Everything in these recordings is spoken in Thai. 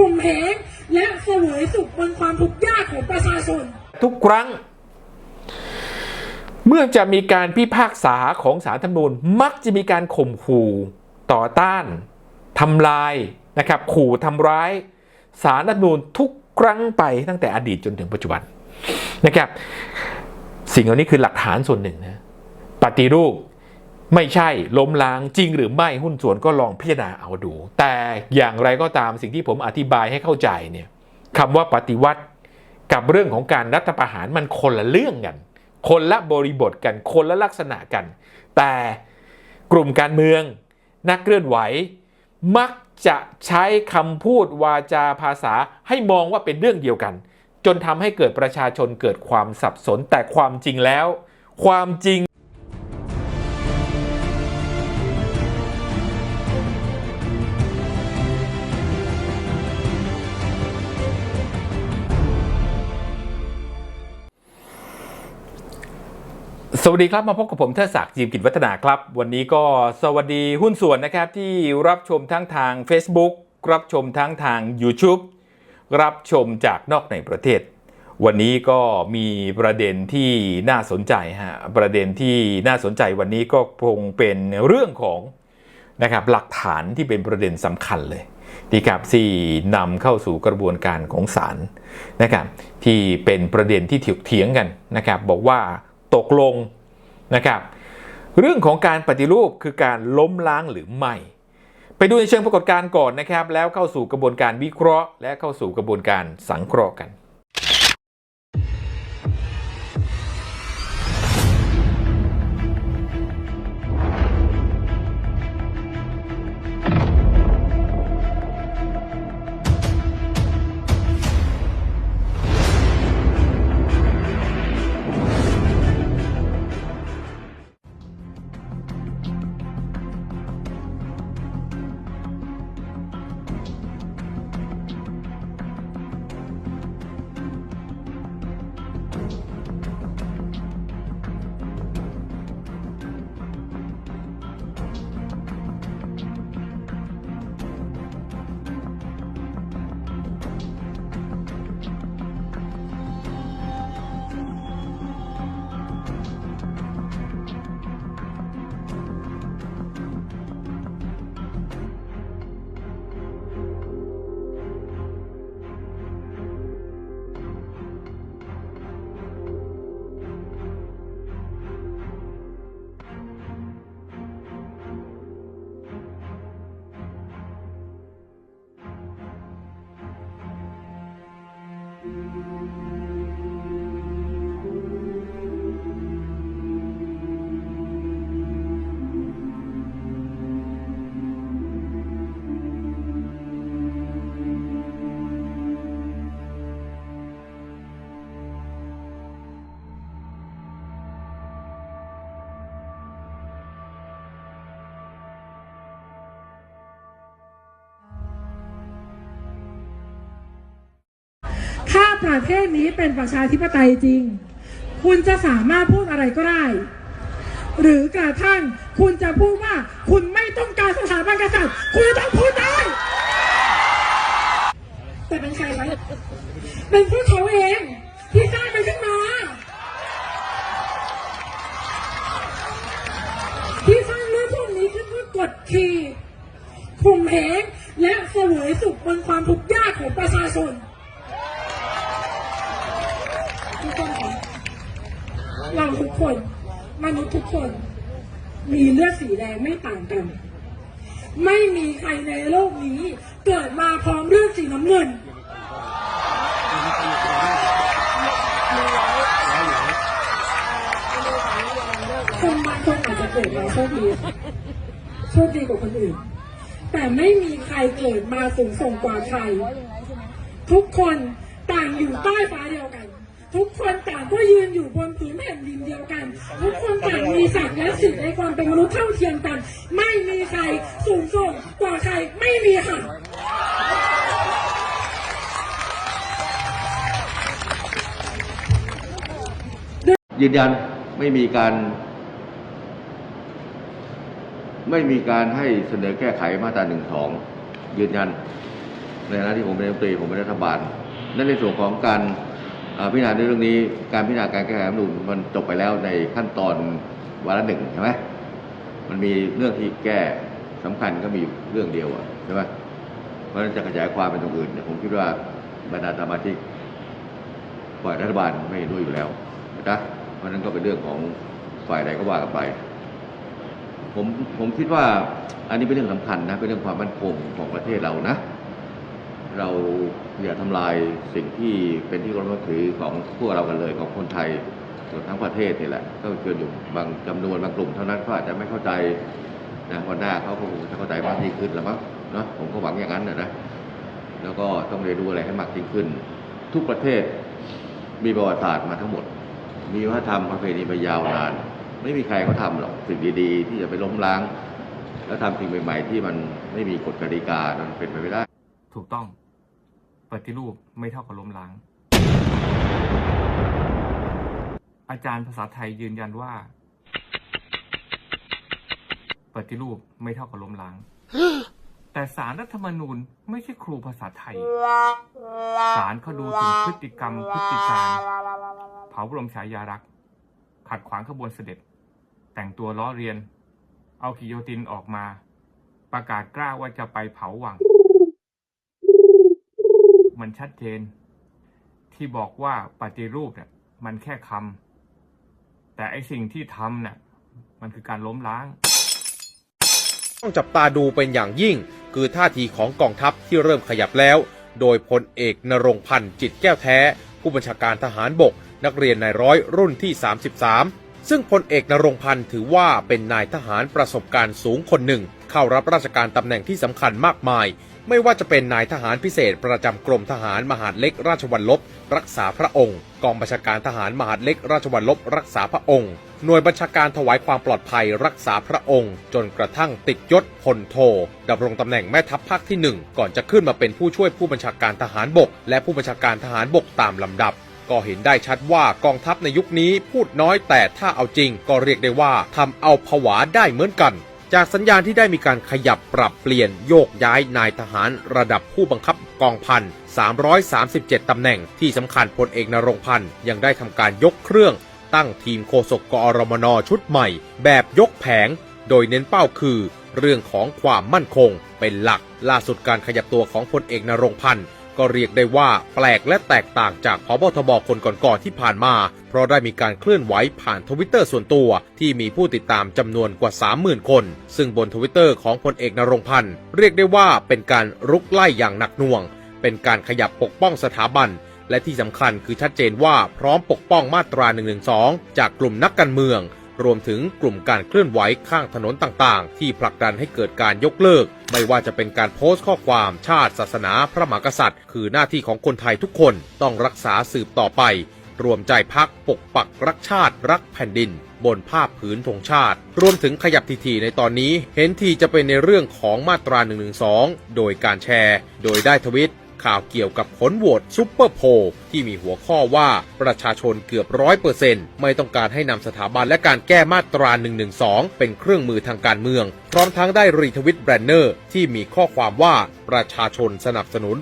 ข่มเหงและเสวยสุขบนความทุกข์ยากของประชาชน ทุกครั้ง เมื่อจะมีการพิพากษาของศาลธรรมนูญมักจะมีการข่มขู่ต่อต้านทำลายนะครับขู่ทำร้ายศาลรัฐธรรมนูญทุกครั้งไปตั้งแต่อดีตจนถึงปัจจุบันนะครับ สิ่งเหล่านี้คือหลักฐานส่วนหนึ่งนะปฏิรูป ไม่ใช่ล้มล้างจริงหรือไม่หุ้นส่วนก็ลองพิจารณาเอาดู แต่อย่างไรก็ตามสิ่งที่ผมอธิบายให้เข้าใจเนี่ยคำว่าปฏิวัติกับเรื่องของการรัฐประหารมันคนละเรื่องกัน คนละบริบทกัน คนละลักษณะกัน แต่กลุ่มการเมืองนักเคลื่อนไหว มักจะใช้คำพูดวาจาภาษาให้มองว่าเป็นเรื่องเดียวกัน จนทำให้เกิดประชาชนเกิดความสับสนแต่ความจริงแล้ว ความจริง สวัสดีครับ มาพบกับผมเทดศักดิ์จีมกิจวัฒนาครับ วันนี้ก็สวัสดีหุ้นส่วนนะครับ ที่รับชมทั้งทาง Facebook รับชมทั้งทาง YouTube รับชมจากนอกในประเทศ วันนี้ก็มีประเด็นที่น่าสนใจฮะประเด็นที่น่าสนใจวันนี้ก็คงเป็นเรื่องของนะครับหลักฐานที่เป็นประเด็นสำคัญเลยนะครับที่นำเข้าสู่กระบวนการของศาลนะครับที่เป็นประเด็นที่ถกเถียงกันนะครับบอกว่า ตกลงนะครับเรื่องของการปฏิรูปคือการล้มล้างหรือไม่ ไปดูในเชิงปรากฏการณ์ก่อนนะครับ แล้วเข้าสู่กระบวนการวิเคราะห์ และเข้าสู่กระบวนการสังเคราะห์กัน ประเทศนี้เป็นประชาธิปไตยจริง คุณจะสามารถพูดอะไรก็ได้ หรือกระทั่งคุณจะพูดว่าคุณไม่ต้องการสถาบันกษัตริย์ คุณจะต้องพูดได้แต่เป็นใครไหมเป็นพวกเขาเองที่สร้างมันขึ้นมาที่สร้างเรื่องพวกนี้ขึ้นเพื่อกดขี่ข่มเหงและเสวยสุขบนความทุกข์ยากของประชาชน คนมนุษย์ทุกคน มีเลือดสีแดงไม่ต่างกัน ไม่มีใครในโลกนี้ เกิดมาพร้อมเลือดสีน้ำเงิน คนบางคนอาจจะเกิดมาโชคดีโชคดีกว่าคนอื่น แต่ไม่มีใครเกิดมาสูงส่งกว่าใคร ทุกคนต่างอยู่ใต้ฟ้าเดียว ทุกคนต่างก็ยืนอยู่บนผืนแผ่นดินเดียวกัน ทุกคนต่างมีศักดิ์และสิทธิ์ในความเป็นมนุษย์เท่าเทียมกัน ไม่มีใครสูงส่งกว่าใครไม่มีค่ะยืนยันไม่มีการ ไม่มีการให้เสนอแก้ไขมาตราหนึ่งสองยืนยัน ในฐานะที่ผมเป็นรัฐมนตรีผมเป็นรัฐบาลนั่นในส่วนของการ พิจารณาในเรื่องนี้การพิจารณาการแก้ไขรัฐมนูญมันจบไปแล้วในขั้นตอนวาระหนึ่งใช่ไหมมันมีเรื่องที่แก้สำคัญก็มีเรื่องเดียวอะใช่ไหมเพราะฉะนั้นจะขยายความเป็นตรงอื่นเนี่ยผมคิดว่าบรรดาสมาชิกฝ่ายรัฐบาลไม่เห็นด้วยอยู่แล้วนะเพราะฉะนั้นก็เป็นเรื่องของฝ่ายใดก็ว่ากันไปผมผมคิดว่าอันนี้เป็นเรื่องสำคัญนะเป็นเรื่องความมั่นคงของประเทศเรานะ เราอย่าทำลายสิ่งที่เป็นที่เคารพนับถือของพวกเรากันเลยของคนไทยทั้งประเทศนี่แหละ ก็เกินอยู่บางจำนวนบางกลุ่มเท่านั้นเขาอาจจะไม่เข้าใจนะวันหน้าเขาคงจะเข้าใจมากยิ่งขึ้นแล้วมั้งเนาะผมก็หวังอย่างนั้นนะนะแล้วก็ต้องเรียนรู้อะไรให้มากยิ่งขึ้น ทุกประเทศมีประวัติศาสตร์มาทั้งหมด มีวัฒนธรรมประเพณีมายาวนาน ไม่มีใครเขาทำหรอกสิ่งดีๆ ที่จะไปล้มล้าง แล้วทำสิ่งใหม่ๆ ที่มันไม่มีกฎกติกามันเป็นไปไม่ได้ ถูกต้อง ปฏิรูปไม่เท่ากับล้มล้าง อาจารย์ภาษาไทยยืนยันว่า ปฏิรูปไม่เท่ากับล้มล้าง แต่สารรัฐธรรมนูญไม่ใช่ครูภาษาไทย สารเขาดูถึงพฤติกรรมพฤติการเผาบรมฉายารักษ์ขัดขวางขบวนเสด็จ แต่งตัวล้อเรียน เอากิโยตินออกมา ประกาศกล้าว่าจะไปเผาวัง มันชัดเจน ที่บอกว่าปฏิรูปเนี่ยมันแค่คำแต่ไอสิ่งที่ทำเนี่ยมันคือการล้มล้างต้องจับตาดูเป็นอย่างยิ่ง คือท่าทีของกองทัพที่เริ่มขยับแล้ว โดยพลเอกนรงพันธ์จิตแก้วแท้ ผู้บัญชาการทหารบก นักเรียนนายร้อยรุ่นที่ 33 ซึ่งพลเอกนรงพันธ์ถือว่าเป็นนายทหารประสบการณ์สูงคนหนึ่ง เข้ารับราชการตำแหน่งที่สำคัญมากมาย ไม่ว่าจะเป็นนายทหารพิเศษประจำกรมทหารมหาดเล็กราชวัลลบรักษาพระองค์ กองบัญชาการทหารมหาดเล็กราชวัลลบรักษาพระองค์ หน่วยบัญชาการถวายความปลอดภัยรักษาพระองค์ จนกระทั่งติดยศพลโทดำรงตำแหน่งแม่ทัพภาคที่หนึ่งก่อนจะขึ้นมาเป็นผู้ช่วยผู้บัญชาการทหารบก และผู้บัญชาการทหารบกตามลำดับก็เห็นได้ชัดว่ากองทัพในยุคนี้พูดน้อยแต่ถ้าเอาจริงก็เรียกได้ว่าทำเอาผวาได้เหมือนกัน จากสัญญาณที่ได้มีการขยับปรับเปลี่ยนโยกย้ายนายทหารระดับผู้บังคับกองพัน337 ตำแหน่งที่สำคัญพลเอกนรงพันธ์ยังได้ทำการยกเครื่อง ตั้งทีมโฆษกกอรมนชุดใหม่ แบบยกแผง โดยเน้นเป้าคือ เรื่องของความมั่นคงเป็นหลักล่าสุดการขยับตัวของพลเอกนรงพันธ์ ก็เรียกได้ว่าแปลกและแตกต่างจากพบทบคนก่อนๆที่ผ่านมา เพราะได้มีการเคลื่อนไหวผ่านทวิตเตอร์ส่วนตัว ที่มีผู้ติดตามจำนวนกว่า 30,000 คน ซึ่งบนทวิตเตอร์ของพลเอกนรงพันธ์เรียกได้ว่าเป็นการรุกไล่อย่างหนักหน่วง เป็นการขยับปกป้องสถาบัน และที่สำคัญคือชัดเจนว่าพร้อมปกป้องมาตรา112 จากกลุ่มนักการเมือง รวมถึงกลุ่มการเคลื่อนไหวข้างถนนต่างๆ ที่ผลักดันให้เกิดการยกเลิก ไม่ว่าจะเป็นการโพสต์ข้อความชาติศาสนาพระมหากษัตริย์ คือหน้าที่ของคนไทยทุกคนต้องรักษาสืบต่อไป รวมใจพักปกปักรักชาติ รักแผ่นดิน บนภาพผืนธงชาติ รวมถึงขยับทีๆในตอนนี้เห็นทีจะเป็นในเรื่องของมาตรา112โดยการแชร์ โดยได้ทวิตข่าวเกี่ยวกับผลโหวตซุปเปอร์โพลที่มีหัวข้อว่าประชาชนเกือบร้อยเปอร์เซ็นต์ไม่ต้องการให้นำสถาบันและการแก้มาตรา 112 เป็นเครื่องมือทางการเมือง พร้อมทั้งได้รีทวิตแบรนเนอร์ ที่มีข้อความว่าประชาชนสนับสนุน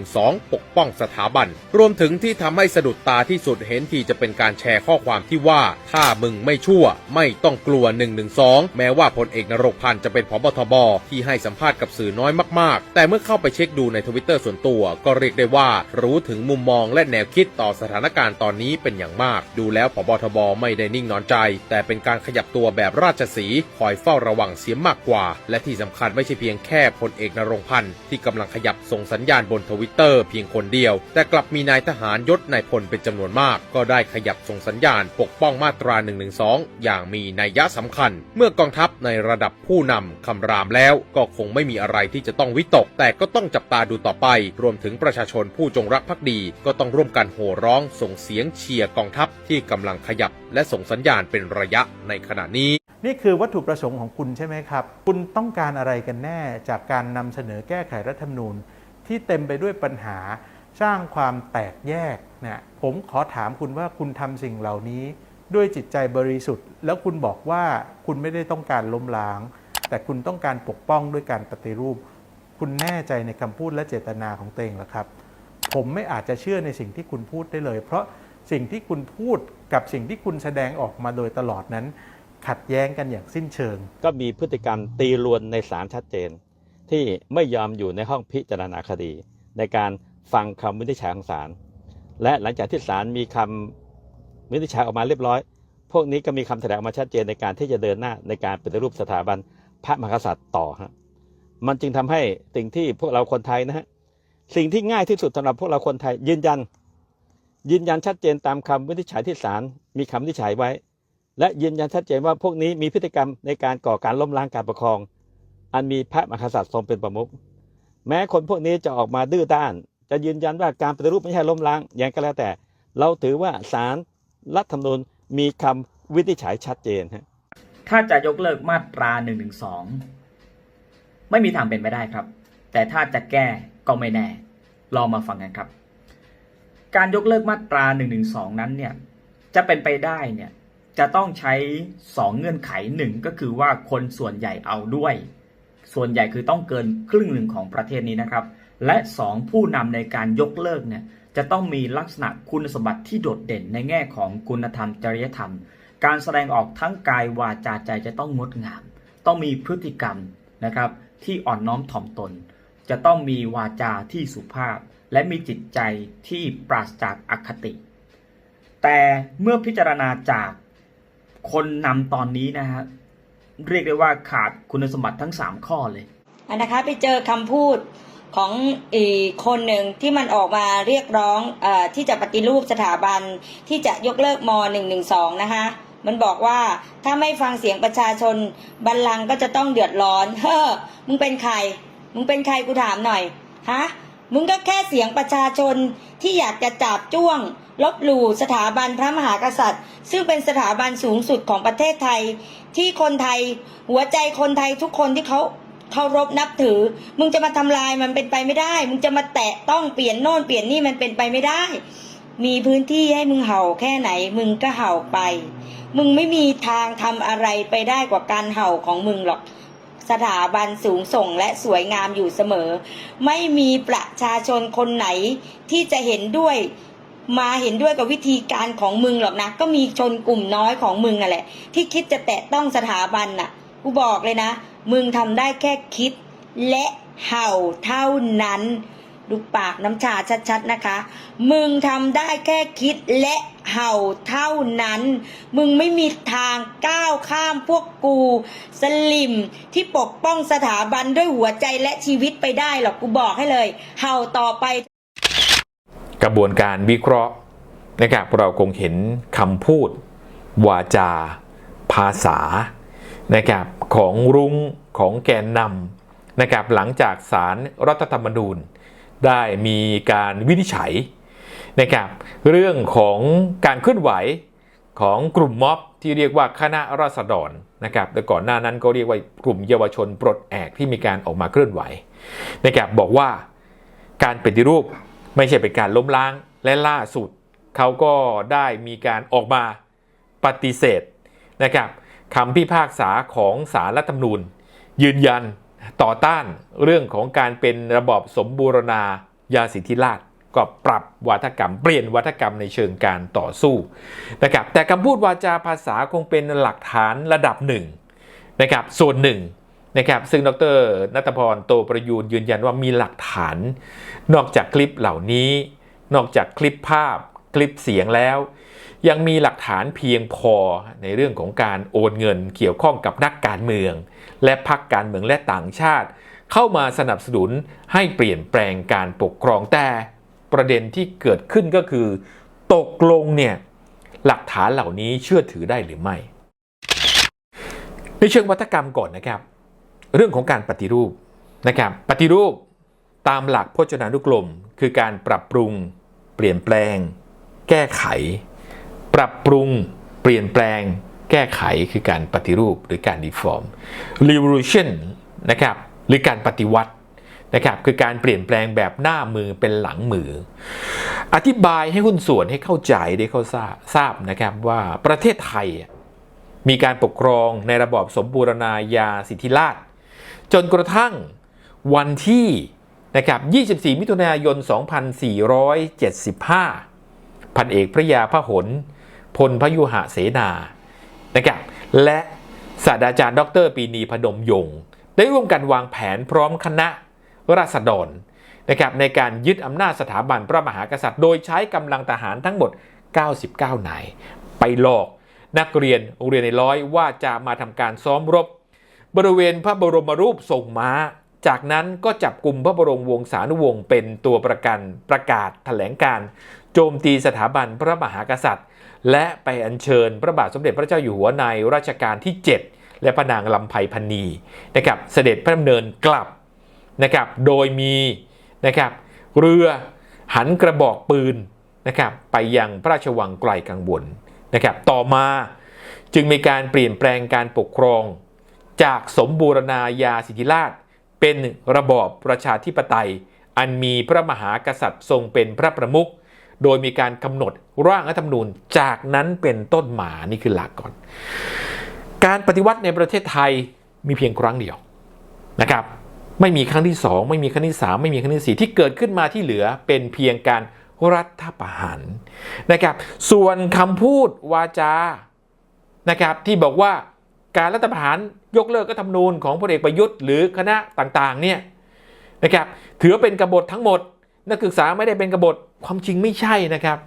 112 ปกป้องสถาบัน รวมถึงที่ทำให้สะดุดตาที่สุดเห็นทีจะเป็นการแชร์ข้อความที่ว่า ถ้ามึงไม่ชั่ว ไม่ต้องกลัว 112 แม้ว่าพลเอกนรกพันธ์จะเป็นผบทบที่ให้สัมภาษณ์กับสื่อน้อยมาก ๆ แต่เมื่อเข้าไปเช็คดูในทวิตเตอร์ส่วนตัว ก็เรียกได้ว่ารู้ถึงมุมมองและแนวคิดต่อสถานการณ์ตอนนี้เป็นอย่างมาก ดูแล้วผบทบไม่ได้นิ่งนอนใจ แต่เป็นการขยับตัวแบบราชสีห์คอยเฝ้าระวังเสียมากกว่า และที่สำคัญไม่ใช่เพียงแค่พลเอกนรงพันธ์ที่กำลังขยับส่งสัญญาณบนทวิตเตอร์เพียงคนเดียว แต่กลับมีนายทหารยศนายพลเป็นจำนวนมาก ก็ได้ขยับส่งสัญญาณปกป้องมาตรา112อย่างมีนัยยะสำคัญ เมื่อกองทัพในระดับผู้นำคำรามแล้ว ก็คงไม่มีอะไรที่จะต้องวิตก แต่ก็ต้องจับตาดูต่อไป รวมถึงประชาชนผู้จงรักภักดีก็ต้องร่วมกันโห่ร้องส่งเสียงเชียร์กองทัพที่กำลังขยับ และส่งสัญญาณเป็นระยะในขณะนี้ นี่คือวัตถุประสงค์ของคุณใช่ไหมครับ คุณต้องการอะไรกันแน่จากการนำเสนอแก้ไขรัฐธรรมนูญ ที่เต็มไปด้วยปัญหาสร้างความแตกแยกนะผมขอถามคุณว่าคุณทำสิ่งเหล่านี้ด้วยจิตใจบริสุทธิ์ แล้วคุณบอกว่าคุณไม่ได้ต้องการล้มล้าง แต่คุณต้องการปกป้องด้วยการปฏิรูป คุณแน่ใจในคำพูดและเจตนาของตัวเองหรือครับ ผมไม่อาจจะเชื่อในสิ่งที่คุณพูดได้เลย เพราะสิ่งที่คุณพูดกับสิ่งที่คุณแสดงออกมาโดยตลอดนั้น ขัดแย้งกันอย่างสิ้นเชิง ก็มีพฤติกรรมตีรวนในศาลชัดเจน ที่ไม่ยอมอยู่ในห้องพิจารณาคดี ในการฟังคำวินิจฉัยของศาลและหลังจากที่ศาลมีคำวินิจฉัยออกมาเรียบร้อย พวกนี้ก็มีคำแถลงออกมาชัดเจนในการที่จะเดินหน้าในการปฏิรูปสถาบันพระมหากษัตริย์ต่อฮะมันจึงทำให้สิ่งที่พวกเราคนไทยนะฮะ สิ่งที่ง่ายที่สุดสำหรับพวกเราคนไทย ยืนยัน ยืนยันชัดเจนตามคำวินิจฉัยที่ศาลมีคำวินิจฉัยไว้ และยืนยันชัดเจนว่าพวกนี้มีพฤติกรรมในการก่อการล้มล้างการปกครอง อันมีพระมหากษัตริย์ทรงเป็นประมุขแม้คนพวกนี้จะออกมาดื้อด้าน จะยืนยันว่าการปฏิรูปไม่ใช่ล้มล้างอย่างก็แล้วแต่ เราถือว่าศาลรัฐธรรมนูญมีคำวินิจฉัยชัดเจนฮะถ้าจะยกเลิกมาตรา1นึไม่มีทางเป็นไปได้ครับ แต่ถ้าจะแก้ ก็ไม่แน่ ลองมาฟังกันครับ การยกเลิกมาตรา1นึนั้นเนี่ยจะเป็นไปได้เนี่ยจะต้องใช้ 2 เงื่อนไขหนึ่งก็คือว่าคนส่วนใหญ่เอาด้วย ส่วนใหญ่คือต้องเกินครึ่งหนึ่งของประเทศนี้นะครับ และ 2 ผู้นำในการยกเลิกเนี่ยจะต้องมีลักษณะคุณสมบัติที่โดดเด่นในแง่ของคุณธรรมจริยธรรม การแสดงออกทั้งกายวาจาใจจะต้องงดงาม ต้องมีพฤติกรรมนะครับที่อ่อนน้อมถ่อมตน จะต้องมีวาจาที่สุภาพ และมีจิตใจที่ปราศจากอคติ แต่เมื่อพิจารณาจากคนนำตอนนี้นะฮะเรียกได้ว่าขาดคุณสมบัติทั้ง 3 ข้อเลยอันนะคะไปเจอคำพูดของอีกคนหนึ่งที่มันออกมาเรียกร้องออที่จะปฏิรูปสถาบันที่จะยกเลิกม .112 นะคะมันบอกว่าถ้าไม่ฟังเสียงประชาชนบัลลังก์ก็จะต้องเดือดร้อน เฮ้อมึงเป็นใคร มึงเป็นใครกูถามหน่อยฮะมึงก็แค่เสียงประชาชนที่อยากจะจับจ้วง ลบหลู่สถาบันพระมหากษัตริย์ ซึ่งเป็นสถาบันสูงสุดของประเทศไทย ที่คนไทย หัวใจคนไทยทุกคนที่เขาเคารพนับถือ มึงจะมาทำลายมันเป็นไปไม่ได้ มึงจะมาแตะต้องเปลี่ยนโน่นเปลี่ยนนี่มันเป็นไปไม่ได้ มีพื้นที่ให้มึงเห่าแค่ไหน มึงก็เห่าไป มึงไม่มีทางทำอะไรไปได้กว่าการเห่าของมึงหรอก สถาบันสูงส่งและสวยงามอยู่เสมอ ไม่มีประชาชนคนไหนที่จะเห็นด้วยมาเห็นด้วยกับวิธีการของมึงหรอกนะ ก็มีชนกลุ่มน้อยของมึงนั่นแหละ ที่คิดจะแตะต้องสถาบันน่ะกูบอกเลยนะ มึงทำได้แค่คิดและเห่าเท่านั้น ดูปากน้ำชาชัดๆนะคะ มึงทำได้แค่คิดและเห่าเท่านั้น มึงไม่มีทางก้าวข้ามพวกกู สลิมที่ปกป้องสถาบันด้วยหัวใจและชีวิตไปได้หรอกกูบอกให้เลย เห่าต่อไป กระบวนการวิเคราะห์นะครับเราคงเห็นคำพูด วาจา ภาษานะครับของรุ้งของแกนนำนะครับหลังจากสารรัฐธรรมนูญ ได้มีการวินิจฉัยนะครับเรื่องของการเคลื่อนไหวของกลุ่มม็อบที่เรียกว่าคณะราษฎรนะครับแต่ก่อนหน้านั้นก็เรียกว่ากลุ่มเยาวชนปลดแอกที่มีการออกมาเคลื่อนไหวนะครับบอกว่าการปฏิรูปไม่ใช่เป็นการล้มล้างและล่าสุดเขาก็ได้มีการออกมาปฏิเสธนะครับคำพิพากษาของศาลรัฐธรรมนูญ ยืนยัน ต่อต้านเรื่องของการเป็นระบอบสมบูรณาญาสิทธิราชก็ปรับวัฒกรรมเปลี่ยนวัฒกรรมในเชิงการต่อสู้นะครับแต่คำพูดวาจาภาษาคงเป็นหลักฐานระดับหนึ่งนะครับส่วนหนึ่งนะครับซึ่งดรนัทพรโตประยูนยืนยันว่ามีหลักฐาน นอกจากคลิปเหล่านี้ นอกจากคลิปภาพคลิปเสียงแล้ว ยังมีหลักฐานเพียงพอในเรื่องของการโอนเงินเกี่ยวข้องกับนักการเมือง และพรรคการเมืองและต่างชาติ เข้ามาสนับสนุนให้เปลี่ยนแปลงการปกครองแต่ประเด็นที่เกิดขึ้นก็คือ ตกลงเนี่ยหลักฐานเหล่านี้เชื่อถือได้หรือไม่ ในเชิงวัฒกรรมก่อนนะครับ เรื่องของการปฏิรูปนะครับปฏิรูปตามหลักพจนานุกรม คือการปรับปรุง เปลี่ยนแปลง แก้ไข ปรับปรุงเปลี่ยนแปลง แก้ไขคือการปฏิรูปหรือการ reform revolution นะครับหรือการปฏิวัตินะครับคือการเปลี่ยนแปลงแบบหน้ามือเป็นหลังมือ อธิบายให้หุ้นส่วนให้เข้าใจได้เข้าทราบทราบนะครับว่าประเทศไทยมีการปกครองในระบอบสมบูรณาญาสิทธิราชจนกระทั่งวันที่นะครับ24 มิถุนายน 2475 พันเอกพระยาพหล พลพยุหะเสนานะครับและศาสตราจารย์ ดรปีนีพนมยงค์ได้ร่วมกันวางแผนพร้อมคณะราษฎรนะครับในการยึดอำนาจสถาบันพระมหากษัตริย์ โดยใช้กำลังทหารทั้งหมด 99 นาย ไปหลอกนักเรียนโรงเรียนในร้อยว่าจะมาทำการซ้อมรบ บริเวณพระบรมรูปทรงม้า จากนั้นก็จับกลุ่มพระบรมวงศานุวงศ์เป็นตัวประกันประกาศแถลงการ โจมตีสถาบันพระมหากษัตริย์ และไปอัญเชิญพระบาทสมเด็จพระเจ้าอยู่หัวในรัชกาลที่ 7 และพระนางลำไพพณีนะครับเสด็จพระดำเนินกลับนะครับโดยมีนะครับเรือหันกระบอกปืนนะครับไปยังพระราชวังไกลกังวลนะครับต่อมาจึงมีการเปลี่ยนแปลงการปกครอง จากสมบูรณาญาสิทธิราช เป็นระบอบประชาธิปไตย อันมีพระมหากษัตริย์ทรงเป็นพระประมุข โดยมีการกำหนดร่างรัฐธรรมนูญจากนั้นเป็นต้นมานี่คือหลักก่อน การปฏิวัติในประเทศไทยมีเพียงครั้งเดียวนะครับไม่มีครั้งที่ 2 ไม่มีครั้งที่ 3 ไม่มีครั้งที่ 4 ที่เกิดขึ้นมาที่เหลือเป็นเพียงการรัฐประหารนะครับส่วนคำพูดวาจานะครับที่บอกว่าการรัฐประหารยกเลิกรัฐธรรมนูญของพลเอกประยุทธ์หรือคณะต่างๆเนี่ยนะครับถือว่าเป็นกบฏทั้งหมด นักศึกษาไม่ได้เป็นกบฏ ความจริงไม่ใช่นะครับ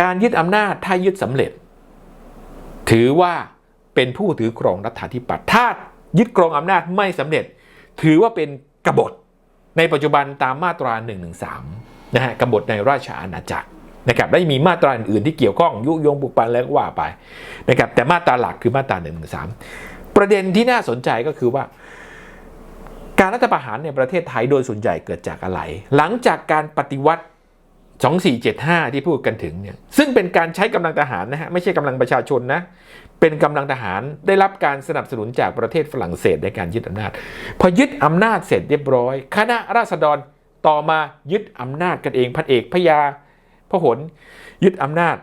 การยึดอำนาจถ้ายึดสำเร็จ ถือว่าเป็นผู้ถือครองรัฐาธิปัตย์ถ้ายึดครองอำนาจไม่สำเร็จ ถือว่าเป็นกบฏในปัจจุบันตามมาตรา113นะฮะกบฏในราชอาณาจักรนะครับและยังมีมาตราอื่นๆที่เกี่ยวข้องยุยงปลุกปั่นแล้วก็ว่าไปนะครับแต่มาตราหลักคือมาตรา113ประเด็นที่น่าสนใจก็คือว่า การรัฐประหารในประเทศไทยโดยส่วนใหญ่เกิดจากอะไร หลังจากการปฏิวัติ 2475 ที่พูดกันถึงเนี่ยซึ่งเป็นการใช้กำลังทหารนะฮะไม่ใช่กำลังประชาชนนะเป็นกำลังทหารได้รับการสนับสนุนจากประเทศฝรั่งเศสในการยึดอำนาจ พอยึดอำนาจเสร็จเรียบร้อย คณะราษฎรต่อมายึดอำนาจกันเองพันเอกพญาพหลยึดอำนาจ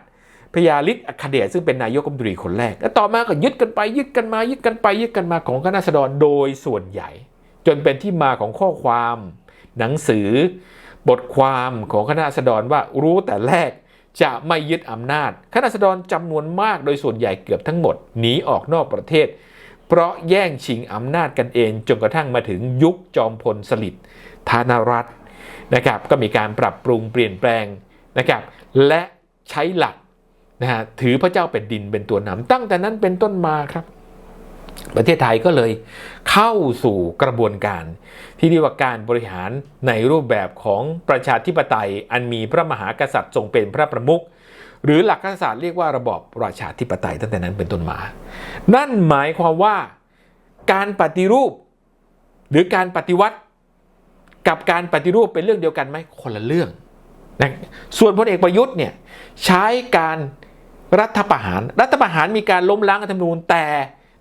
พญาฤทธิ์อัคเดชซึ่งเป็นนายกรัฐมนตรีคนแรกแล้วต่อมาก็ยึดกันไปยึดกันมายึดกันไปยึดกันมาของคณะราษฎรโดยส่วนใหญ่ จนเป็นที่มาของข้อความ หนังสือ บทความของคณะราษฎรว่ารู้แต่แรกจะไม่ยึดอำนาจคณะราษฎรจำนวนมากโดยส่วนใหญ่เกือบทั้งหมดหนีออกนอกประเทศ เพราะแย่งชิงอำนาจกันเองจนกระทั่งมาถึงยุคจอมพลสฤษดิ์ธนรัตน์นะครับก็มีการปรับปรุงเปลี่ยนแปลงนะครับและใช้หลักนะฮะถือพระเจ้าเป็นดินเป็นตัวนำตั้งแต่นั้นเป็นต้นมาครับ ประเทศไทยก็เลยเข้าสู่กระบวนการ ที่เรียกว่าการบริหารในรูปแบบของประชาธิปไตย อันมีพระมหากษัตริย์ทรงเป็นพระประมุขหรือหลักศาสตร์เรียกว่าระบอบราชาธิปไตยตั้งแต่นั้นเป็นต้นมา นั่นหมายความว่าการปฏิรูป หรือการปฏิวัติกับการปฏิรูปเป็นเรื่องเดียวกันไหมคนละเรื่องนะส่วนพลเอกประยุทธ์เนี่ยใช้การรัฐประหาร รัฐประหารมีการล้มล้างรัฐธรรมนูญแต่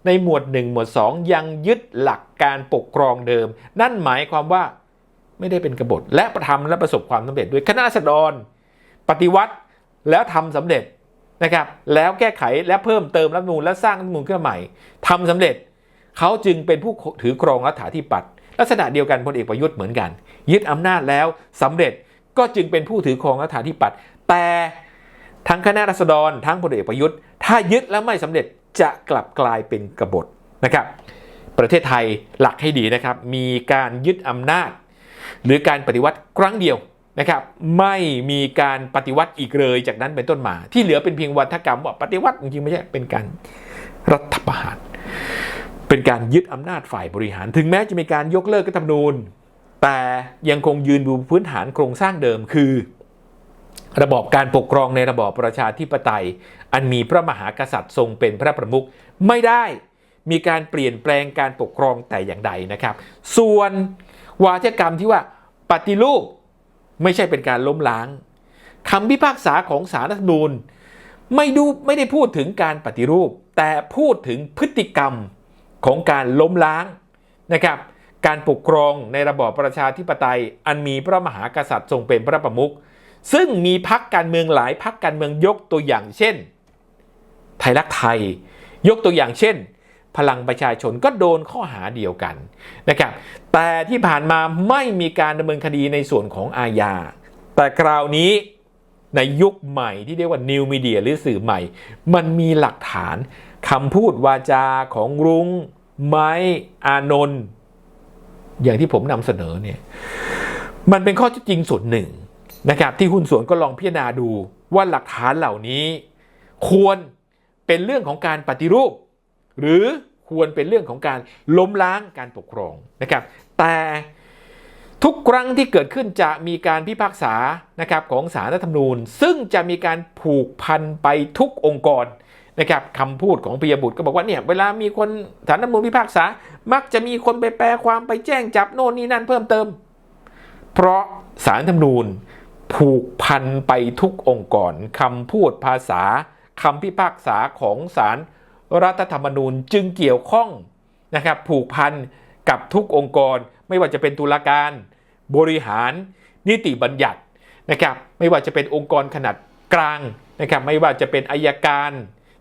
ในหมวด 1 หมวด 2 ยังยึดหลักการปกครองเดิม นั่นหมายความว่าไม่ได้เป็นกบฏและประทำและประสบความสำเร็จด้วยคณะราษฎร ปฏิวัติแล้วทำสำเร็จนะครับแล้วแก้ไขและเพิ่มเติมรัฐมนูญและสร้างรัฐมนูญขึ้นใหม่ทำสำเร็จเขาจึงเป็นผู้ถือครองรัฐาธิปัตย์ลักษณะเดียวกันพลเอกประยุทธ์เหมือนกัน ยึดอำนาจแล้วสำเร็จก็จึงเป็นผู้ถือครองรัฐาธิปัตย์แต่ทั้งคณะรัษฎรทั้งพลเอกประยุทธ์ ถ้ายึดแล้วไม่สำเร็จ จะกลับกลายเป็นกบฏนะครับ ประเทศไทยหลักให้ดีนะครับ มีการยึดอำนาจ หรือการปฏิวัติครั้งเดียวนะครับ ไม่มีการปฏิวัติอีกเลยจากนั้นเป็นต้นมา ที่เหลือเป็นเพียงวัฒกรรมว่าปฏิวัติจริงๆไม่ใช่เป็นการรัฐประหาร เป็นการยึดอำนาจฝ่ายบริหาร ถึงแม้จะมีการยกเลิกรัฐธรรมนูญ แต่ยังคงยืนบนพื้นฐานโครงสร้างเดิมคือ ระบอบการปกครองในระบอบประชาธิปไตย อันมีพระมหากษัตริย์ทรงเป็นพระประมุขไม่ได้มีการเปลี่ยนแปลงการปกครองแต่อย่างใดนะครับ ส่วนวาทกรรมที่ว่าปฏิรูปไม่ใช่เป็นการล้มล้างคำพิพากษาของศาลรัฐธรรมนูญไม่ดูไม่ได้พูดถึงการปฏิรูป แต่พูดถึงพฤติกรรมของการล้มล้างนะครับ การปกครองในระบอบประชาธิปไตย อันมีพระมหากษัตริย์ทรงเป็นพระประมุข ซึ่งมีพักการเมืองหลายพักการเมืองยกตัวอย่างเช่น ไทยรักไทย ยกตัวอย่างเช่น พลังประชาชนก็โดนข้อหาเดียวกันนะครับ แต่ที่ผ่านมาไม่มีการดำเนินคดีในส่วนของอาญา แต่คราวนี้ในยุคใหม่ที่เรียกว่า New Media หรือสื่อใหม่ มันมีหลักฐานคำพูดวาจาของรุง้ง ไม้อานนท์อย่างที่ผมนำเสนอเนี่ย มันเป็นข้อเท็จจริงส่วนหนึ่ง นะครับที่หุ้นส่วนก็ลองพิจารณาดูว่าหลักฐานเหล่านี้ ควรเป็นเรื่องของการปฏิรูป หรือควรเป็นเรื่องของการล้มล้างการปกครองนะครับ แต่ทุกครั้งที่เกิดขึ้นจะมีการพิพากษานะครับของสารรัฐธรรมนูญ ซึ่งจะมีการผูกพันไปทุกองค์กรนะครับคำพูดของปิยบุตรก็บอกว่าเนี่ยเวลามีคนสารรัฐธรรมนูญพิพากษา มักจะมีคนไปแปลความไปแจ้งจับโน่นนี่นั่นเพิ่มเติม เพราะสารรัฐธรรมนูญ ผูกพันไปทุกองค์กรคำพูดภาษาคำพิพากษาของศาลรัฐธรรมนูญจึงเกี่ยวข้องนะครับผูกพันกับทุกองค์กร ไม่ว่าจะเป็นตุลาการบริหารนิติบัญญัตินะครับไม่ว่าจะเป็นองค์กรขนาดกลางนะครับไม่ว่าจะเป็นอายการ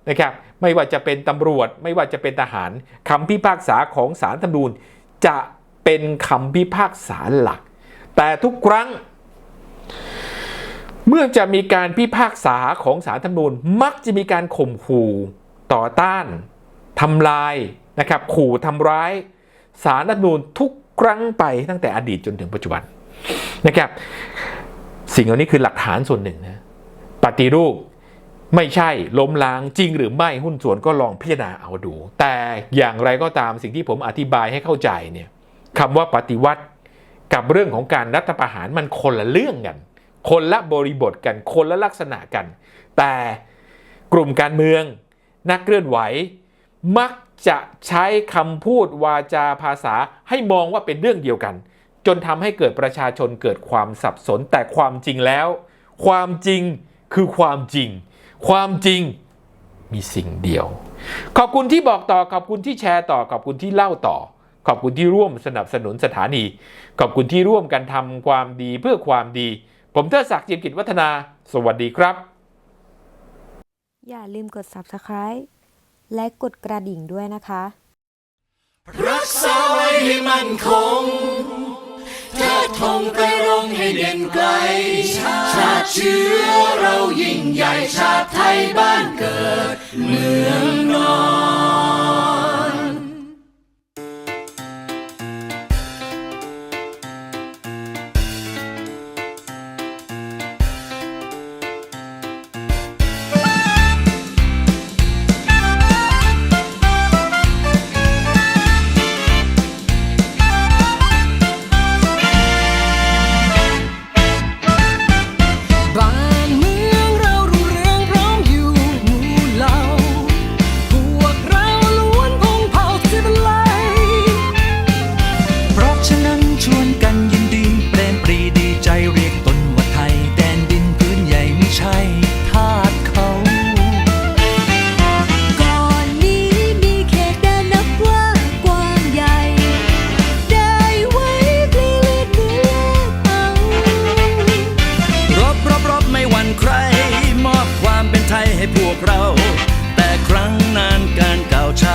นะครับไม่ว่าจะเป็นตำรวจ ไม่ว่าจะเป็นทหารคำพิพากษาของศาลรัฐธรรมนูญจะเป็นคำพิพากษาหลัก แต่ทุกครั้ง เมื่อจะมีการพิพากษาของศาลรัฐธรรมนูญมักจะมีการข่มขู่ต่อต้านทำลายนะครับขู่ทำร้ายศาลรัฐธรรมนูญทุกครั้งไปตั้งแต่อดีตจนถึงปัจจุบันนะครับ สิ่งเหล่านี้คือหลักฐานส่วนหนึ่งนะปฏิรูปไม่ใช่ล้มล้างจริงหรือไม่หุ้นส่วนก็ลองพิจารณาเอาดู แต่อย่างไรก็ตามสิ่งที่ผมอธิบายให้เข้าใจเนี่ยคำว่าปฏิวัติ กับเรื่องของการรัฐประหารมันคนละเรื่องกัน คนละบริบทกัน คนละลักษณะกัน แต่กลุ่มการเมืองนักเคลื่อนไหว มักจะใช้คำพูดวาจาภาษาให้มองว่าเป็นเรื่องเดียวกัน จนทำให้เกิดประชาชนเกิดความสับสนแต่ความจริงแล้ว ความจริงคือความจริง ความจริงมีสิ่งเดียว ขอบคุณที่บอกต่อขอบคุณที่แชร์ต่อขอบคุณที่เล่าต่อ ขอบคุณที่ร่วมสนับสนุนสถานี ขอบคุณที่ร่วมกันทำความดีเพื่อความดี ผมเทิดศักดิ์จิมกิจวัฒนา สวัสดีครับ อย่าลืมกด subscribe และกดกระดิ่งด้วยนะคะ รักษาไว้ให้มั่นคงเทิดธงไปรงให้เด่นไกล ชาติเชื้อเรายิ่งใหญ่ชาติไทยบ้านเกิด เมืองนอน ให้พวกเรา แต่ครั้งนานการกล่าวชา